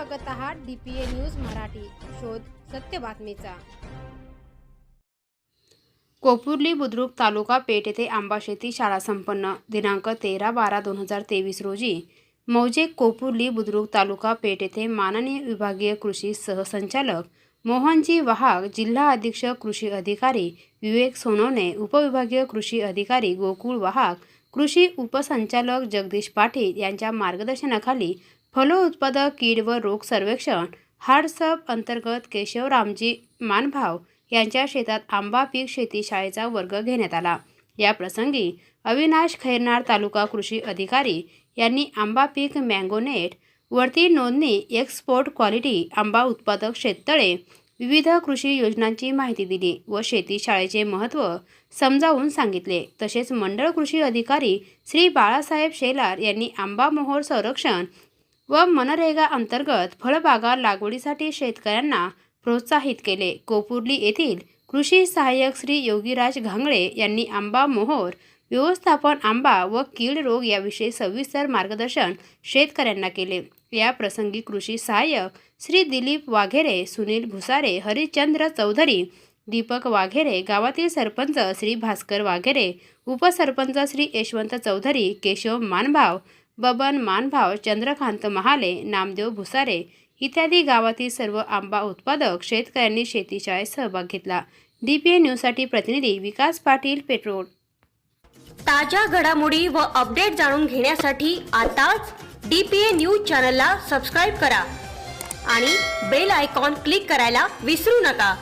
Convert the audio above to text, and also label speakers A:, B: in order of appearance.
A: बघत आहात DPA news Marathi. शोध सत्य बातमीचा. कोपुर्ली बुद्रुक तालुका पेठ येथे आंबा शेती शाळा संपन्न. दिनांक तेरा बारा दोन हजार तेवीस रोजी मौजे कोपुर्ली बुद्रुक तालुका पेठ येथे माननीय विभागीय कृषी सहसंचालक मोहनजी वाहाग जिल्हा अधीक्षक कृषी अधिकारी विवेक सोनवणे उपविभागीय कृषी अधिकारी गोकुळ वाहाग कृषी उपसंचालक जगदीश पाटील यांच्या मार्गदर्शनाखाली फलोत्पादक कीड व रोग सर्वेक्षण हाडसप अंतर्गत केशवरामजी मानभाव यांच्या शेतात आंबा पीक शेती शाळेचा वर्ग घेण्यात आला. या प्रसंगी अविनाश खैरनार तालुका कृषी अधिकारी यांनी आंबा पीक मँगोनेट वरती नोंदणी एक्सपोर्ट क्वालिटी आंबा उत्पादक शेततळे विविध कृषी योजनांची माहिती दिली व शेती शाळेचे महत्त्व समजावून सांगितले. तसेच मंडळ कृषी अधिकारी श्री बाळासाहेब शेलार यांनी आंबा मोहोर संरक्षण व मनरेगा अंतर्गत फळबागा लागवडीसाठी शेतकऱ्यांना प्रोत्साहित केले. कोपुर्ली येथील कृषी सहाय्यक श्री योगीराज घांगळे यांनी आंबा मोहोर व्यवस्थापन आंबा व कीड रोग याविषयी सविस्तर मार्गदर्शन शेतकऱ्यांना केले. या प्रसंगी कृषी सहाय्यक श्री दिलीप वाघेरे सुनील भुसारे हरिश्चंद्र चौधरी दीपक वाघेरे गावातील सरपंच श्री भास्कर वाघेरे उपसरपंच श्री यशवंत चौधरी केशव मानभाव बबन मानभाव चंद्रकांत महाले नामदेव भुसारे इत्यादी गावातील सर्व आंबा उत्पादक शेतकऱ्यांनी शेतीशाळेत सहभाग घेतला. डी पी ए न्यूजसाठी प्रतिनिधी विकास पाटील पेट्रोल.
B: ताज्या घडामोडी व अपडेट जाणून घेण्यासाठी आताच डी पी ए न्यूज चॅनलला सबस्क्राईब करा आणि बेल आयकॉन क्लिक करायला विसरू नका.